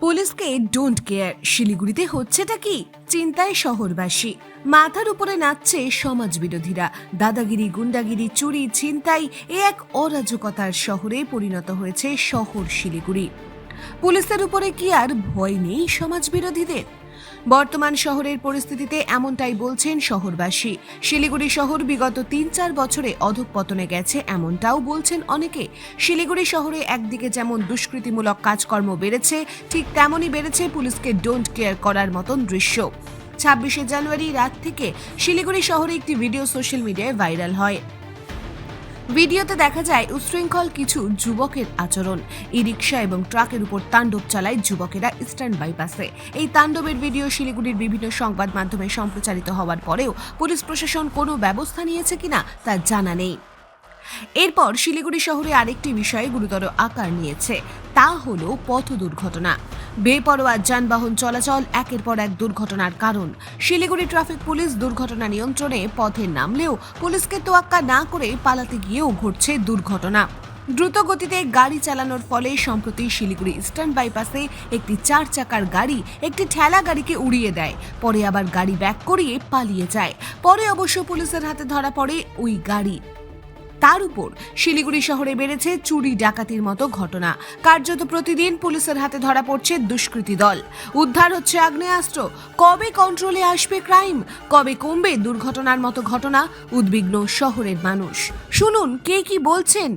পুলিশকে don't care শিলিগুড়িতে হচ্ছেটা কি? চিন্তায় শহরবাসী। মাথার উপরে নাচছে সমাজ বিরোধীরা দাদাগিরি, গুন্ডাগিরি, চুরি, ছিনতাই এ এক অরাজকতার শহরে পরিণত হয়েছে শহর শিলিগুড়ি। পুলিশের উপরে কি আর ভয় নেই সমাজ বিরোধীদের বর্তমান শহরের পরিস্থিতিতে এমনটাই বলছেন শহরবাসী। শিলিগুড়ি শহর বিগত তিন চার বছরে অধঃপতনে গেছে এমনটাও বলছেন অনেকে। শিলিগুড়ি শহরে একদিকে যেমন দুষ্কৃতিমূলক কাজকর্ম বেড়েছে, ঠিক তেমনই বেড়েছে পুলিশকে ডোন্ট কেয়ার করার মতন দৃশ্য। ছাব্বিশে জানুয়ারি রাত থেকে শিলিগুড়ি শহরে একটি ভিডিও সোশ্যাল মিডিয়ায় ভাইরাল হয়। ভিডিওতে দেখা যায় উশৃঙ্খল কিছু যুবকের আচরণ। ই রিক্সা এবং ট্রাকের উপর তাণ্ডব চালায় যুবকেরা ইস্টার্ন বাইপাসে। এই তাণ্ডবের ভিডিও শিলিগুড়ির বিভিন্ন সংবাদ মাধ্যমে সম্প্রচারিত হওয়ার পরেও পুলিশ প্রশাসন কোনো ব্যবস্থা নিয়েছে কিনা তা জানা নেই। এরপর শিলিগুড়ি শহরে আরেকটি বিষয়ে গুরুতর আকার নিয়েছে। তা হলো পথ দুর্ঘটনা। বেপরোয়া যানবাহন চলাচল একের পর এক দুর্ঘটনার কারণ। শিলিগুড়ি ট্রাফিক পুলিশ দুর্ঘটনা নিয়ন্ত্রণে পথে নামলেও পুলিশকে তোয়াক্কা না করে পালাতে গিয়েও ঘটছে দুর্ঘটনা। দ্রুত গতিতে গাড়ি চালানোর ফলে সম্প্রতি শিলিগুড়ি ইস্টার্ন বাইপাসে একটি চার চাকার গাড়ি একটি ঠেলা গাড়িকে উড়িয়ে দেয়। পরে আবার গাড়ি ব্যাক করিয়ে পালিয়ে যায়। পরে অবশ্য পুলিশের হাতে ধরা পড়ে ওই গাড়ি। তার উপর। শিলিগুড়ি শহরে বেড়েছে চুরি ডাকাতির মতো ঘটনা। কার্যত প্রতিদিন পুলিশের হাতে ধরা পড়ছে দুষ্কৃতী দল। উদ্ধার হচ্ছে আগ্নেয়াস্ত্র। কবে কন্ট্রোলে আসবে ক্রাইম কবে কমবে দুর্ঘটনার মতো ঘটনা? উদ্বিগ্ন শহরের মানুষ। শুনুন, কে কি বলছেন?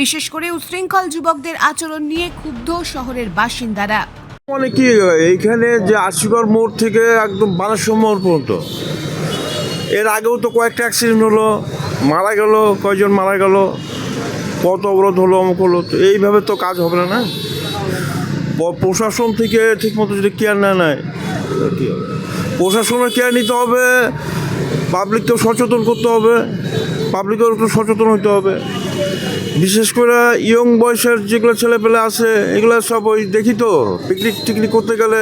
বিশেষ করে উশৃঙ্খল যুবকদের আচরণ নিয়ে ক্ষুব্ধ শহরের বাসিন্দারা। মানে কি, এইখানে যে আশিগড় মোড় থেকে একদম বারাসো মোড় পর্যন্ত। এর আগেও তো কয়েকটা অ্যাক্সিডেন্ট হলো, মারা গেল, কয়জন মারা গেল, কত অবরোধ হলো, অমুক হলো, তো এইভাবে তো কাজ হবে না না? প্রশাসন থেকে ঠিকমতো যদি কেয়ার না নেয় কী হবে? প্রশাসনের কেয়ার নিতে হবে পাবলিককেও সচেতন করতে হবে পাবলিকের একটু সচেতন হতে হবে। বিশেষ করে ইয়ং বয়সের যেগুলো ছেলেপেলে আছে, এগুলো সব ওই দেখি তো পিকনিক টিকনিক করতে গেলে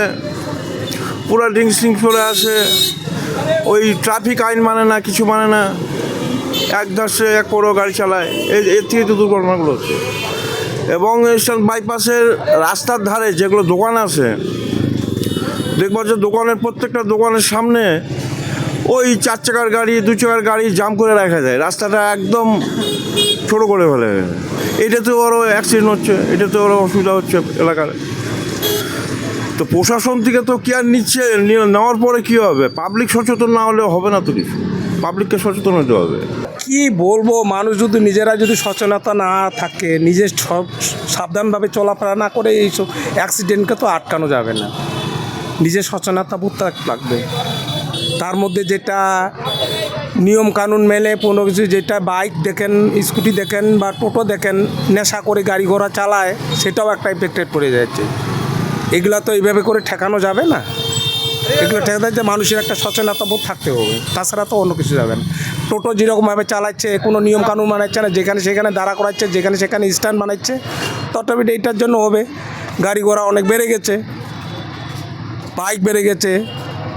পুরা ড্রিঙ্কস ট্রিঙ্কস করে আসে। ওই ট্রাফিক আইন মানে না, কিছু মানে না। এক ধাসে এক পরও গাড়ি চালায়। এই এর থেকে তো দুর্ঘটনাগুলো হচ্ছে। এবং ইস্টার্ন বাইপাসের রাস্তার ধারে যেগুলো দোকান আছে, দেখব যে দোকানের প্রত্যেকটা দোকানের সামনে ওই চার চাকার গাড়ি, দু চাকার গাড়ি জাম করে রাখা যায়। রাস্তাটা একদম ছোট করে ফেলে। এটাতে ওরও অ্যাক্সিডেন্ট হচ্ছে এটাতে ওরও অসুবিধা হচ্ছে এলাকার তো প্রশাসন থেকে তো কেয়ার নিচ্ছে নেওয়ার পরে কী হবে? পাবলিক সচেতন না হলে হবে না তো কিছু? পাবলিককে সচেতন হতে হবে। কি বলব, মানুষ যদি নিজেরা যদি সচেতনতা না থাকে, নিজের সব সাবধানভাবে চলাফেরা না করে, এইসব অ্যাক্সিডেন্টকে তো আটকানো যাবে না। নিজের সচেতনতা বোধ লাগবে। তার মধ্যে যেটা নিয়ম কানুন মেলে কোনো কিছু যেটা বাইক দেখেন স্কুটি দেখেন বা টোটো দেখেন, নেশা করে গাড়ি ঘোড়া চালায়, সেটাও একটা ইফেক্টেড পড়ে যাচ্ছে। এগুলা তো এইভাবে করে ঠেকানো যাবে না। এগুলো ঠেকাতে যে মানুষের একটা সচেতনতা বোধ থাকতে হবে। তাছাড়া তো অন্য কিছু যাবে না। টোটো যেরকমভাবে চালাচ্ছে, কোনো নিয়ম কানুন বানাচ্ছে না, যেখানে সেখানে দাঁড়া করাচ্ছে, যেখানে সেখানে স্ট্যান্ড বানাচ্ছে, তথাপি এইটার জন্য হবে। গাড়ি ঘোড়া অনেক বেড়ে গেছে, বাইক বেড়ে গেছে,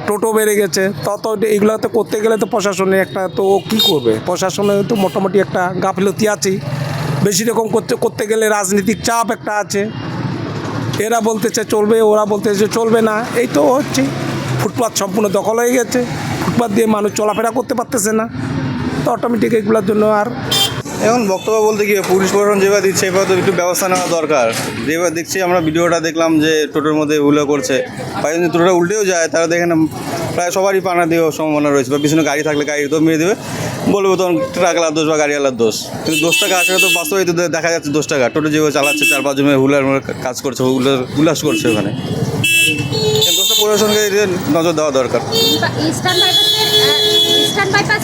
টোটো বেড়ে গেছে, তত এইগুলো তো করতে গেলে তো প্রশাসনে একটা তো কী করবে? প্রশাসনে তো মোটামুটি একটা গাফিলতি আছেই। বেশি রকম করতে করতে গেলে রাজনীতিক চাপ একটা আছে। এরা বলতেছে চলবে, ওরা বলতেছে চলবে না। এই তো হচ্ছে। ফুটপাথ সম্পূর্ণ দখল হয়ে গেছে। ফুটপাথ দিয়ে মানুষ চলাফেরা করতে পারতেছে না। তো অটোমেটিক এগুলোর জন্য আর এখন বক্তব্য বলতে গিয়ে পুলিশ প্রশাসন যেভাবে দিচ্ছে, এভাবে তো একটু ব্যবস্থা নেওয়া দরকার। যেভাবে দেখছি, আমরা ভিডিওটা দেখলাম যে টোটোর মধ্যে উল্লো করছে। বা যদি টোটোটা উল্টেও যায় তারা দেখেন প্রায় সবারই পানা দেওয়ার সম্ভাবনা রয়েছে, বা পিছনে গাড়ি থাকলে গাড়ি তো মেরে দেবে। বলব তখন ট্রাকওয়ালার দোষ বা গাড়িওয়ালার দোষ। কিন্তু দোষ টাকা আসলে তো বাস্তবে তো দেখা যাচ্ছে দোষ টাকা টোটো যেভাবে চালাচ্ছে, চার পাঁচ জনের হুলার কাজ করছে উল্লাস- উল্লাস করছে ওখানে। প্রশাসনকে নজর দেওয়া দরকার।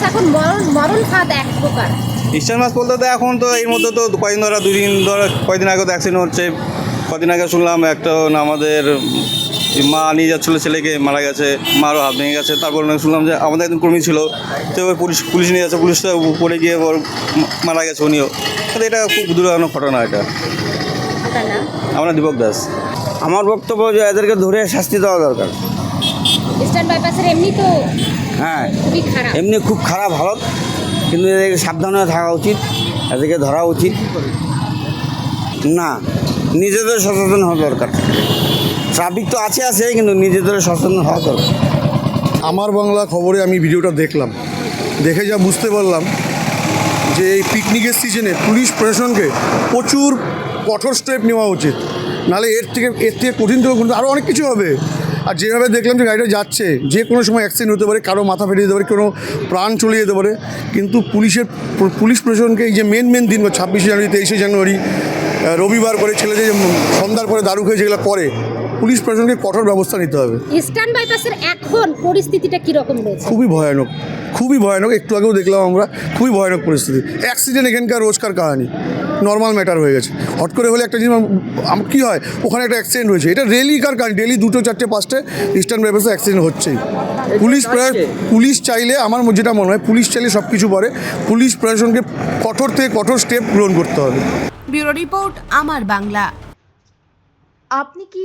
এখন মরণ এক প্রকার। ইস্টার্ন মাছ বলতে তো এখন তো এর মধ্যে তো কয়েকদিন ধরে দুই দিন ধরে কয়েকদিন আগে তো অ্যাক্সিডেন্ট হচ্ছে। কদিন আগে শুনলাম একটা আমাদের মা নিয়ে যাচ্ছিল ছেলেকে মারা গেছে মারও হাত ভেঙে গেছে। তারপর শুনলাম যে আমাদের একজন কর্মী ছিল তো ওই পুলিশ পুলিশ নিয়ে যাচ্ছে পুলিশটা পড়ে গিয়ে ওর মারা গেছে উনিও। তো এটা খুব দুর্ঘটনা ঘটনা এটা। আমরা দীপক দাস। আমার বক্তব্য যে এদেরকে ধরে শাস্তি দেওয়া দরকার। এমনি তো হ্যাঁ এমনি খুব খারাপ হালত। কিন্তু এদেরকে সাবধান থাকা উচিত এদেরকে ধরা উচিত। না, নিজেদের সচেতন হওয়া দরকার। ট্রাফিক তো আছে আছে, কিন্তু নিজেদের সচেতন হওয়া দরকার। আমার বাংলা খবরে আমি ভিডিওটা দেখলাম। দেখে যা বুঝতে পারলাম যে এই পিকনিকের সিজনে পুলিশ প্রশাসনকে প্রচুর কঠোর স্টেপ নেওয়া উচিত। নাহলে এর থেকে এর থেকে কঠিন থেকে আরও অনেক কিছু হবে। আর যেভাবে দেখলাম যে গাড়িটা যাচ্ছে, যে কোনো সময় অ্যাক্সিডেন্ট হতে পারে, কারও মাথা ফেটে যেতে পারে, কোনো প্রাণ চলে যেতে পারে, কিন্তু পুলিশের পুলিশ প্রশাসনকে এই যে মেন মেন দিন, ছাব্বিশে জানুয়ারি, তেইশে জানুয়ারি রবিবার করে ছেলেদের সন্ধ্যার পরে দারু খেয়ে যেগুলো করে। পুলিশ প্রশাসনকে কঠোর ব্যবস্থা নিতে হবে। ইস্টার্ন বাইপাসের এখন পরিস্থিতিটা কীরকম রয়েছে? খুবই ভয়ানক খুবই ভয়ানক। একটু আগেও দেখলাম আমরা খুবই ভয়ানক পরিস্থিতি। অ্যাক্সিডেন্ট এখানকার রোজকার কাহানি নর্মাল ম্যাটার হয়ে গেছে। হট করে হলে একটা জিনিস কী হয়? ওখানে একটা অ্যাক্সিডেন্ট হয়েছে এটা রেলিকার কারণ ডেলি দুটো চারটে পাঁচটে ইস্টার্ন বাইপাসে অ্যাক্সিডেন্ট হচ্ছেই। পুলিশ পুলিশ চাইলে আমার যেটা মনে হয় পুলিশ চাইলে সব কিছু পারে। পুলিশ প্রশাসনকে কঠোর থেকে কঠোর স্টেপ গ্রহণ করতে হবে। ব্যুরো রিপোর্ট আমার বাংলা। আপনি কি